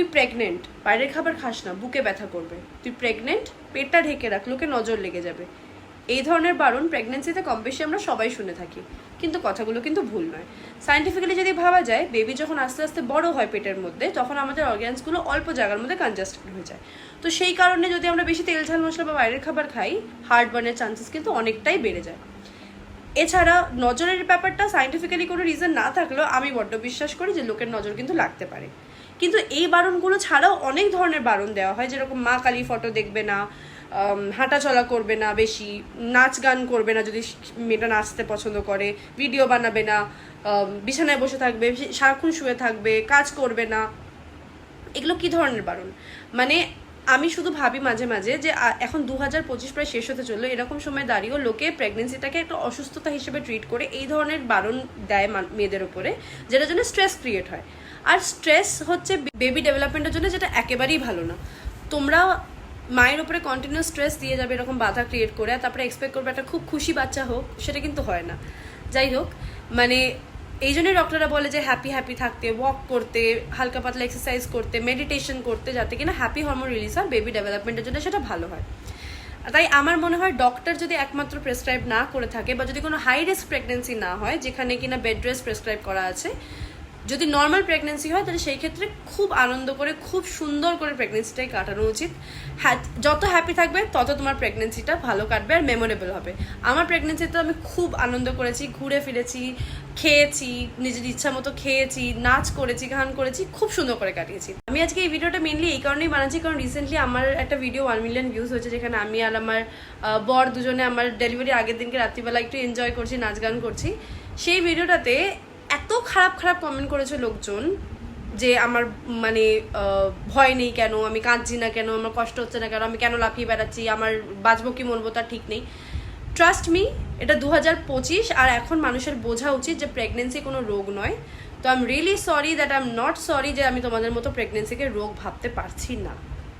তুই প্রেগনেন্ট বাইরের খাবার খাস না, বুকে ব্যথা করবে। তুই প্রেগনেন্ট পেটটা ঢেকে রাখ, লোকে নজর লেগে যাবে। এই ধরনের বারণ প্রেগনেন্সিতে কম বেশি আমরা সবাই শুনে থাকি। কিন্তু কথাগুলো কিন্তু ভুল নয়। সায়েন্টিফিক্যালি যদি ভাবা যায় বেবি যখন আস্তে আস্তে বড় হয় পেটের মধ্যে, তখন আমাদের অর্গ্যান্সগুলো অল্প জায়গার মধ্যে কনজাস্টেড হয়ে যায়। তো সেই কারণে যদি আমরা বেশি তেল ঝাল মশলা বা বাইরের খাবার খাই হার্ট বার্নের চান্সেস কিন্তু অনেকটাই বেড়ে যায়। এছাড়া নজরের ব্যাপারটা সাইন্টিফিক্যালি কোনো রিজন না থাকলেও আমি বড্ড বিশ্বাস করি যে লোকের নজর কিন্তু লাগতে পারে। কিন্তু এই বারণগুলো ছাড়াও অনেক ধরনের বারণ দেওয়া হয়, যেরকম মা কালী ফটো দেখবে না হাঁটাচলা করবে না বেশি, নাচ গান করবে না যদি মেয়েটা নাচতে পছন্দ করে ভিডিও বানাবে না বিছানায় বসে থাকবে, সারাক্ষণ শুয়ে থাকবে, কাজ করবে না। এগুলো কি ধরনের বারণ? মানে আমি শুধু ভাবি মাঝে মাঝে যে এখন দু হাজার পঁচিশ প্রায় শেষ হতে চলল, এরকম সময় দাঁড়িয়েও লোকে প্রেগনেন্সিটাকে একটা অসুস্থতা হিসেবে ট্রিট করে এই ধরনের বারণ দেয় মেয়েদের উপরে, যেটার জন্য স্ট্রেস ক্রিয়েট হয়। আর স্ট্রেস হচ্ছে বেবি ডেভেলপমেন্টের জন্য যেটা একেবারেই ভালো না। তোমরা মায়ের উপরে কন্টিনিউ স্ট্রেস দিয়ে যাবে, এরকম বাধা ক্রিয়েট করে তারপরে এক্সপেক্ট করবে একটা খুব খুশি বাচ্চা হোক, সেটা কিন্তু হয় না। যাই হোক মানে এই জন্যই ডক্টররা বলে যে হ্যাপি হ্যাপি থাকতে ওয়াক করতে, হালকা পাতলা এক্সারসাইজ করতে মেডিটেশন করতে যাতে কিনা হ্যাপি হরমোন রিলিজ হয় বেবি ডেভেলপমেন্টের জন্য সেটা ভালো হয়। তাই আমার মনে হয় ডক্টর যদি একমাত্র প্রেসক্রাইব না করে থাকে বা যদি কোনো হাই রিস্ক প্রেগনেন্সি না হয়, যেখানে কিনা বেড রেস্ট প্রেসক্রাইব করা আছে যদি নর্মাল প্রেগনেন্সি হয়, তাহলে সেই ক্ষেত্রে খুব আনন্দ করে, খুব সুন্দর করে প্রেগনেন্সিটাই কাটানো উচিত। হ্যাঁ যত হ্যাপি থাকবে, তত তোমার প্রেগনেন্সিটা ভালো কাটবে আর মেমোরেবল হবে। আমার প্রেগনেন্সিতে আমি খুব আনন্দ করেছি, ঘুরে ফিরেছি, খেয়েছি, নিজের ইচ্ছা মতো খেয়েছি, নাচ করেছি, গান করেছি, খুব সুন্দর করে কাটিয়েছি। আমি আজকে এই ভিডিওটা মেনলি এই কারণেই বানাচ্ছি, কারণ রিসেন্টলি আমার একটা ভিডিও ওয়ান মিলিয়ন ভিউজ হয়েছে, যেখানে আমি আর আমার বর দুজনে আমার ডেলিভারি আগের দিনকে রাত্রিবেলা একটু এনজয় করছি, নাচ গান করছি। সেই ভিডিওটাতে এত খারাপ খারাপ কমেন্ট করেছে লোকজন যে আমার মানে ভয় নেই কেন? আমি কাঁদছি না কেন? আমার কষ্ট হচ্ছে না কেন? আমি কেন লাফিয়ে বেড়াচ্ছি? আমার বাঁচবো কি মরবো তার ঠিক নেই। ট্রাস্ট মি এটা দু হাজার পঁচিশ আর এখন মানুষের বোঝা উচিত যে প্রেগনেন্সি কোনো রোগ নয়। তো I am really sorry that I am not sorry যে আমি তোমাদের মতো প্রেগনেন্সিকে রোগ ভাবতে পারছি না।